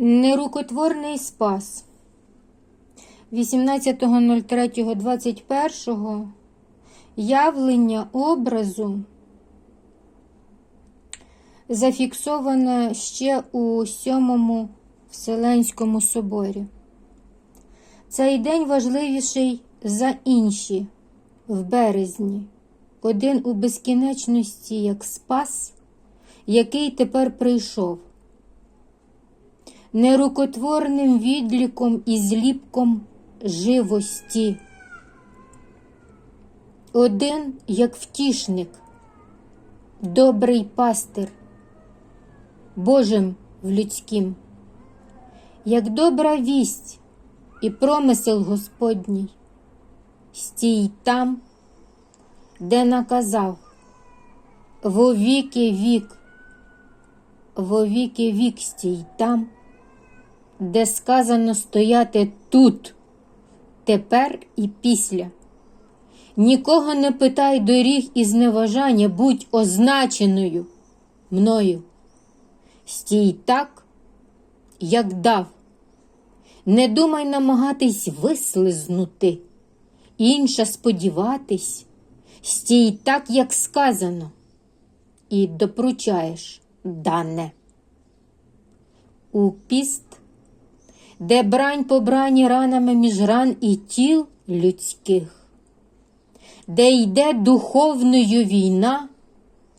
Нерукотворний спас. 18.03.21 явлення образу зафіксоване ще у Сьомому Вселенському соборі. Цей день важливіший за інші в березні, один у безкінечності як спас, який тепер прийшов нерукотворним відліком і зліпком живості. Один як втішник, добрий пастир, Божим в людським, як добра вість і промисел Господній, стій там, де наказав, во віки вік, во віки вік стій там де сказано стояти тут, тепер і після. Нікого не питай доріг і зневажання, будь означеною мною. Стій так, як дав. Не думай намагатись вислизнути, інша сподіватись, стій так, як сказано, і допручаєш дане. У піст де брань побрані ранами між ран і тіл людських, де йде духовною війна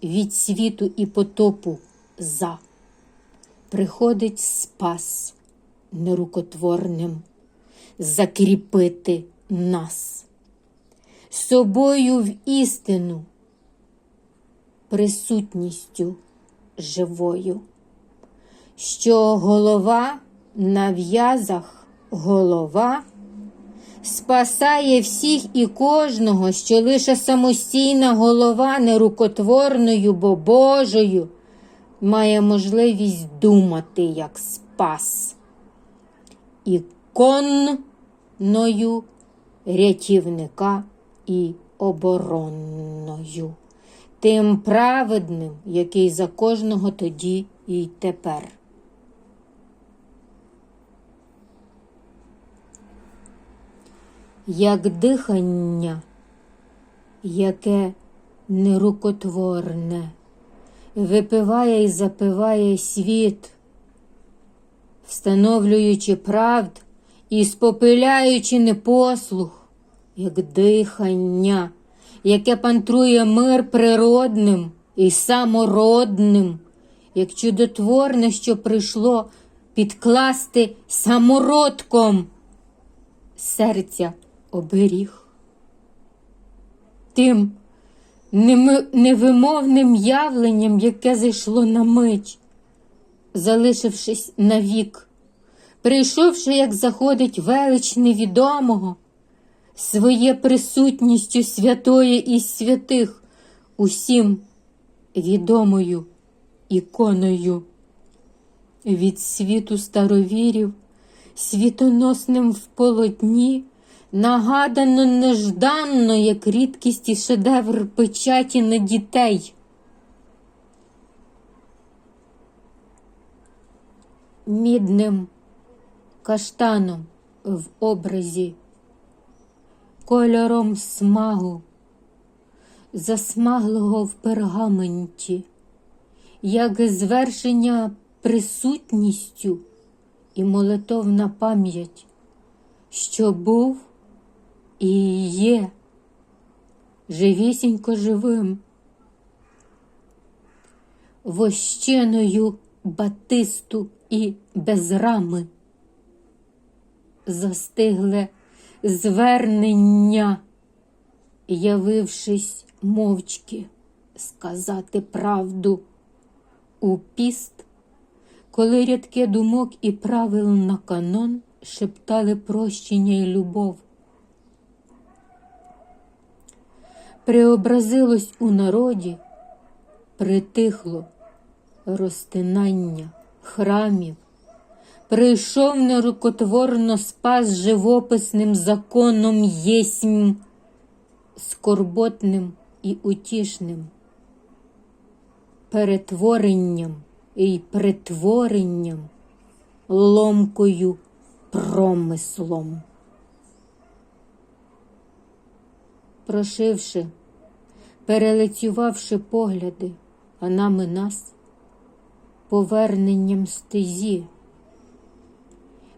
від світу і потопу за, приходить спас нерукотворним, закріпити нас, собою в істину, присутністю живою, що голова на в'язах голова спасає всіх і кожного, що лише самостійна голова нерукотворною, бо Божою має можливість думати як спас. Іконною рятівника і оборонною, тим праведним, який за кожного тоді і тепер. Як дихання, яке нерукотворне, випиває і запиває світ, встановлюючи правд і спопиляючи непослух, як дихання, яке пантрує мир природним і самородним, як чудотворне, що прийшло підкласти самородком серця оберіг. Тим невимовним явленням, яке зайшло на мить, залишившись навік, прийшовши, як заходить велич невідомого, своє присутністю святої і святих, усім відомою іконою від світу старовірів, світоносним в полотні нагадано нежданно, як рідкість і шедевр печаті на дітей. Мідним каштаном в образі, кольором смагу, засмаглого в пергаменті, як звершення присутністю і молитовна пам'ять, що був є. Живісінько живим, вощеною батисту і без рами, застигле звернення, явившись мовчки, сказати правду. У піст, коли рядки думок і правил на канон шептали прощення й любов. Преобразилось у народі, притихло розтинання храмів, прийшов нерукотворно спас живописним законом єсмь, скорботним і утішним, перетворенням і притворенням ломкою промислом. Прошивши, перелицювавши погляди, а нам і нас, поверненням стезі,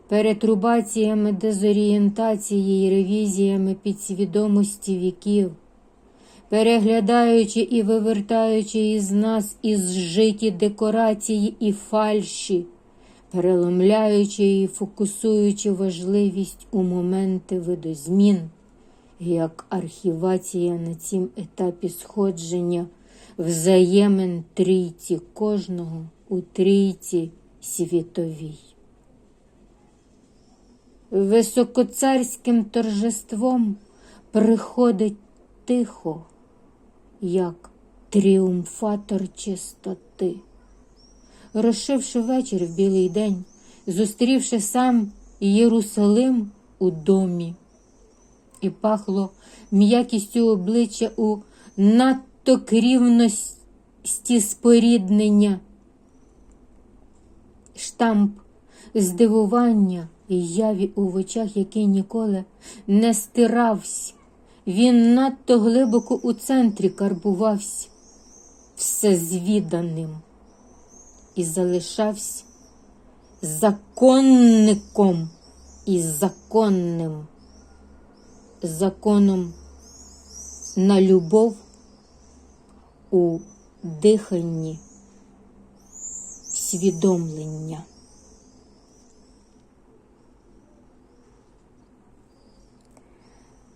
перетрубаціями дезорієнтації і ревізіями підсвідомості віків, переглядаючи і вивертаючи із нас із житі декорації і фальші, переломляючи і фокусуючи важливість у моменти видозмін, як архівація на цім етапі сходження взаємин трійці кожного у трійці світовій. Високоцарським торжеством приходить тихо, як тріумфатор чистоти. Розшивши вечір в білий день, зустрівши сам Єрусалим у домі, і пахло м'якістю обличчя у надто крівності споріднення, штамп здивування і яві у очах, який ніколи не стирався. Він надто глибоко у центрі карбувався. Всезвіданим і залишався законником і законним, законом на любов у диханні всвідомлення.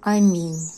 Амінь.